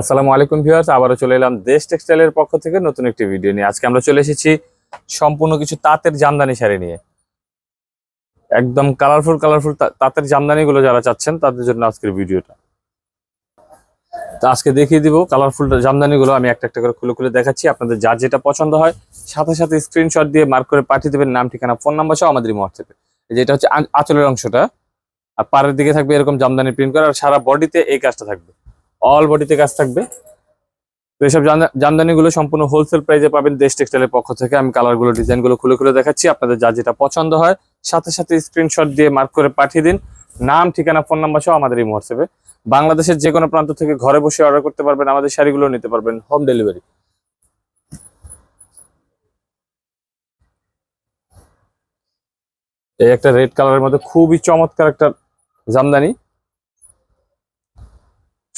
আসসালামু আলাইকুম ভিউয়ার্স, আবারও চলে এলাম দেশ টেক্সটাইলের পক্ষ থেকে নতুন একটি ভিডিও নিয়ে। আজকে আমরা চলে এসেছি সম্পূর্ণ কিছু তাঁতের জামদানি শাড়ি নিয়ে। একদম কালারফুল কালারফুল তাঁতের জামদানিগুলো যারা চাচ্ছেন, তাদের জন্য আজকের ভিডিওটা। তো আজকে দেখিয়ে দিব কালারফুল জামদানিগুলো আমি একটা একটা করে খুলে খুলে দেখাচ্ছি। আপনাদের যার যেটা পছন্দ হয়, সাথে সাথে স্ক্রিনশট দিয়ে মার্ক করে পাঠিয়ে দেবেন। নাম, ঠিকানা ফোন নাম্বার সহ আমাদের হোয়াটসঅ্যাপে যেটা হচ্ছে আঁচলের অংশটা। আর পাড়ের দিকে থাকবে এরকম জামদানি প্রিন্ট করা, আর সারা বডিতে এই কাজটা থাকবে। অল বডিতে কাজ থাকবে। তো এইসব জামদানিগুলো সম্পূর্ণ হোলসেল প্রাইসে পাবেন দেশ টেক্সটাইলের পক্ষ থেকে। আমি কালারগুলো ডিজাইনগুলো খুলে খুলে দেখাচ্ছি। আপনাদের যা যেটা পছন্দ হয়, সাথে সাথে স্ক্রিনশট দিয়ে মার্ক করে পাঠিয়ে দিন। নাম, ঠিকানা ফোন নাম্বার সহ আমাদের এই হোয়াটসঅ্যাপে বাংলাদেশের যে কোনো প্রান্ত থেকে ঘরে বসে অর্ডার করতে পারবেন, আমাদের শাড়িগুলো নিতে পারবেন হোম ডেলিভারি এই একটা রেড কালারের মধ্যে খুবই চমৎকার একটা জামদানি।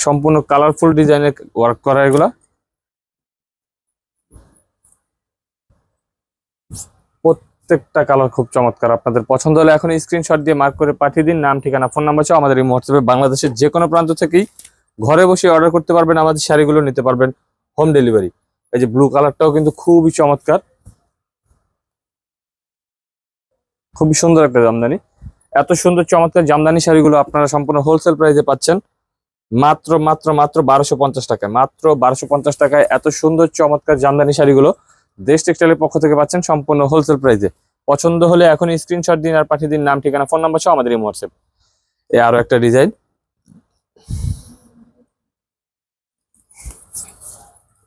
সম্পূর্ণ কালারফুল ডিজাইনের ওয়ার্ক করা এগুলা। প্রত্যেকটা কালার খুব চমৎকার। আপনাদের পছন্দ হলে এখন স্ক্রিনশট দিয়ে মার্ক করে পাঠিয়ে দিন। নাম, ঠিকানা ফোন নাম্বার সহ আমাদের এই হোয়াটসঅ্যাপে বাংলাদেশের যে কোনো প্রান্ত থেকেই ঘরে বসে অর্ডার করতে পারবেন, আমাদের শাড়িগুলো নিতে পারবেন হোম ডেলিভারি এই যে ব্লু কালারটাও কিন্তু খুবই চমৎকার। খুবই সুন্দর একটা জামদানি। এত সুন্দর চমৎকার জামদানি শাড়িগুলো আপনারা সম্পূর্ণ হোলসেল প্রাইসে পাচ্ছেন। মাত্র মাত্র মাত্র বারোশো পঞ্চাশ টাকায়। মাত্র বারোশো পঞ্চাশ টাকায় এত সুন্দর, চমৎকার জামদানি শাড়িগুলো দেশ টেক্সটাইলের পক্ষ থেকে পাচ্ছেন সম্পূর্ণ হোলসেল প্রাইসে পছন্দ হলে এখন স্ক্রিনশট দিন আর পাঠিয়ে দিন, নাম, ঠিকানা ফোন নাম্বার সহ আমাদের এই হোয়াটসঅ্যাপ এ আরও একটা ডিজাইন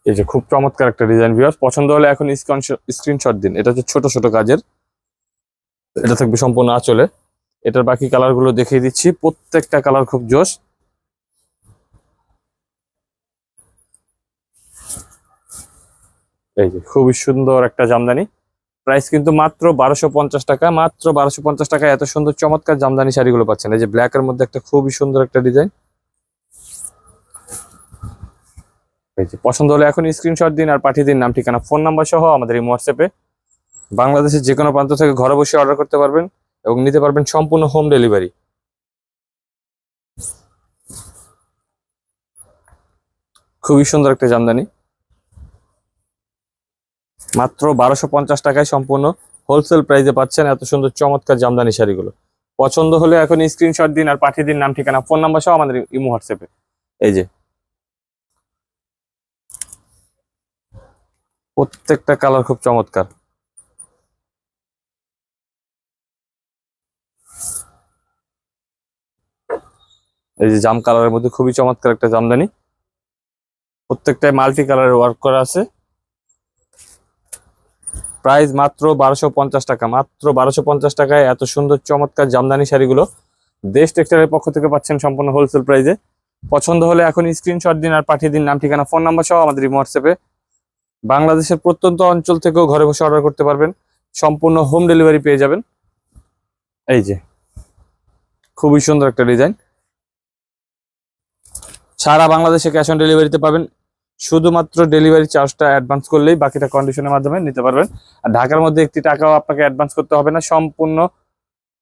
এই যে খুব চমৎকার একটা ডিজাইন ভিউয়ার্স পছন্দ হলে এখন স্ক্রিনশট দিন। এটা হচ্ছে ছোট ছোট কাজের। এটা থাকবে সম্পূর্ণ আঁচলে। এটার বাকি কালারগুলো দেখিয়ে দিচ্ছি। প্রত্যেকটা কালার খুব জোশ। এই যে, খুবই সুন্দর একটা জামদানি। প্রাইস কিন্তু মাত্র বারোশো পঞ্চাশ টাকা, মাত্র বারোশো পঞ্চাশ টাকা এত সুন্দর চমৎকার জামদানি শাড়িগুলো পাচ্ছেন। এই যে ব্ল্যাক এর মধ্যে একটা খুবই সুন্দর একটা ডিজাইন এই যে, পছন্দ হলে এখন স্ক্রিনশট দিন আর পাঠিয়ে দিন নাম, ঠিকানা ফোন নাম্বার সহ আমাদের এই হোয়াটসঅ্যাপে বাংলাদেশের যে কোনো প্রান্ত থেকে ঘরে বসে অর্ডার করতে পারবেন এবং নিতে পারবেন সম্পূর্ণ হোম ডেলিভারি খুবই সুন্দর একটা জামদানি। মাত্র বারোশো পঞ্চাশ টাকায় সম্পূর্ণ হোলসেল প্রাইসে পাচ্ছেন এত সুন্দর চমৎকার জামদানি শাড়িগুলো। পছন্দ হলে এখন স্ক্রিনশট দিন আর পাঠিয়ে দিন নাম, ঠিকানা ফোন নাম্বার সহ আমাদের ইমো হোয়াটসঅ্যাপে এই যে। প্রত্যেকটা কালার খুব চমৎকার। এই যে জাম কালারের মধ্যে খুবই চমৎকার একটা জামদানি। প্রত্যেকটাই মাল্টি কালারের ওয়ার্ক করা আছে। প্রাইস মাত্র বারোশো পঞ্চাশ টাকা। মাত্র বারোশো পঞ্চাশ টাকায় এত সুন্দর চমৎকার জামদানি শাড়িগুলো দেশ টেক্সটাইলের পক্ষ থেকে পাচ্ছেন সম্পূর্ণ হোলসেল প্রাইসে পছন্দ হলে এখন স্ক্রিনশট দিন আর পাঠিয়ে দিন নাম, ঠিকানা ফোন নাম্বার সহ আমাদের হোয়াটসঅ্যাপে বাংলাদেশের প্রত্যন্ত অঞ্চল থেকেও ঘরে বসে অর্ডার করতে পারবেন। সম্পূর্ণ হোম ডেলিভারি পেয়ে যাবেন। এই যে, খুবই সুন্দর একটা ডিজাইন সারা বাংলাদেশে ক্যাশ অন ডেলিভারিতে পাবেন। শুধুমাত্র ডেলিভারি চার্জটা অ্যাডভান্স করলেই বাকিটা কন্ডিশনের মাধ্যমে নিতে পারবেন। আর ঢাকার মধ্যে একটি টাকাও আপনাকে অ্যাডভান্স করতে হবে না, সম্পূর্ণ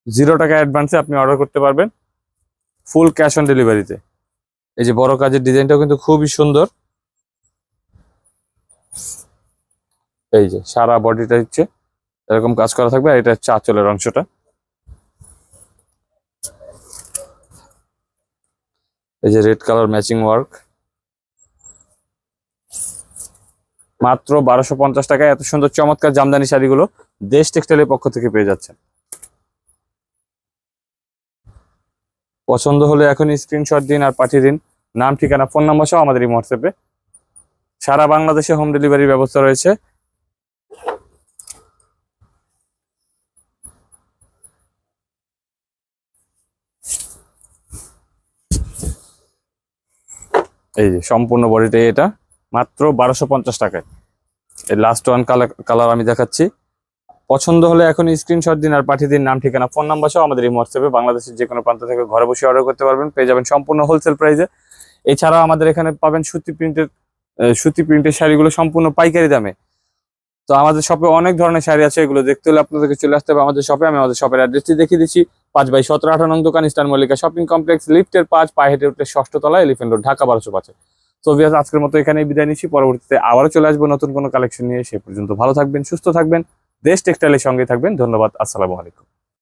জিরো টাকা অ্যাডভান্সে আপনি অর্ডার করতে পারবেন ফুল ক্যাশ অন ডেলিভারিতে এই যে বড় কাজের ডিজাইনটাও কিন্তু খুবই সুন্দর। এই যে সারা বডিটা হচ্ছে, এরকম কাজ করা থাকবে আর এটা হচ্ছে আঁচলের অংশটা। এই যে রেড কালার ম্যাচিং ওয়ার্ক মাত্র বারোশো পঞ্চাশ টাকায় এত সুন্দর চমৎকার জামদানি শাড়িগুলো দেশ টেক্সটাইলের পক্ষ থেকে পেয়ে যাচ্ছেন। পছন্দ হলে এখন স্ক্রিনশট দিন আর পাঠিয়ে দিন। নাম, ঠিকানা ফোন নাম্বার সহ আমাদের এই হোয়াটসঅ্যাপে সারা বাংলাদেশে হোম ডেলিভারি ব্যবস্থা রয়েছে। এই যে সম্পূর্ণ বডিটাই এটা। মাত্র বারোশো পঞ্চাশ টাকায়। লাস্ট ওয়ান কালার কালার আমি দেখাচ্ছি। পছন্দ হলে এখন স্ক্রিনশট দিন আর পাঠিয়ে দিন নাম, ঠিকানা ফোন নাম্বার সহ আমাদের এই হোয়াটসঅ্যাপে বাংলাদেশের যে কোনো প্রান্ত থেকে ঘরে বসে অর্ডার করতে পারবেন। পেয়ে যাবেন সম্পূর্ণ হোলসেল প্রাইসে এছাড়াও আমাদের এখানে পাবেন সুতি প্রিন্টের সুতি প্রিন্টের শাড়িগুলো সম্পূর্ণ পাইকারি দামে। তো আমাদের শপে অনেক ধরনের শাড়ি আছে, এগুলো দেখতে হলে আপনাদেরকে চলে আসতে হবে আমাদের শপে আমি আমাদের শপের অ্যাড্রেসটি দেখিয়ে দিচ্ছি। পাঁচ বাই সতেরো আঠারো দোকান ইস্টার মল্লিকা শপিং কমপ্লেক্স লিফটের পাঁচ, পায়ে হেঁটে উঠলে ষষ্ঠ তলা এলিফেন্ট রোড ঢাকা, বারোশো পাঁচে। তো বিয়াজ আজকের মতো এখানে বিদায় নিচ্ছি। পরবর্তীতে আবারও চলে আসব নতুন কোনো কালেকশন নিয়ে। সে পর্যন্ত ভালো থাকবেন, সুস্থ থাকবেন, দেশ টেক্সটাইলের সঙ্গে থাকবেন। ধন্যবাদ, আসসালামু আলাইকুম।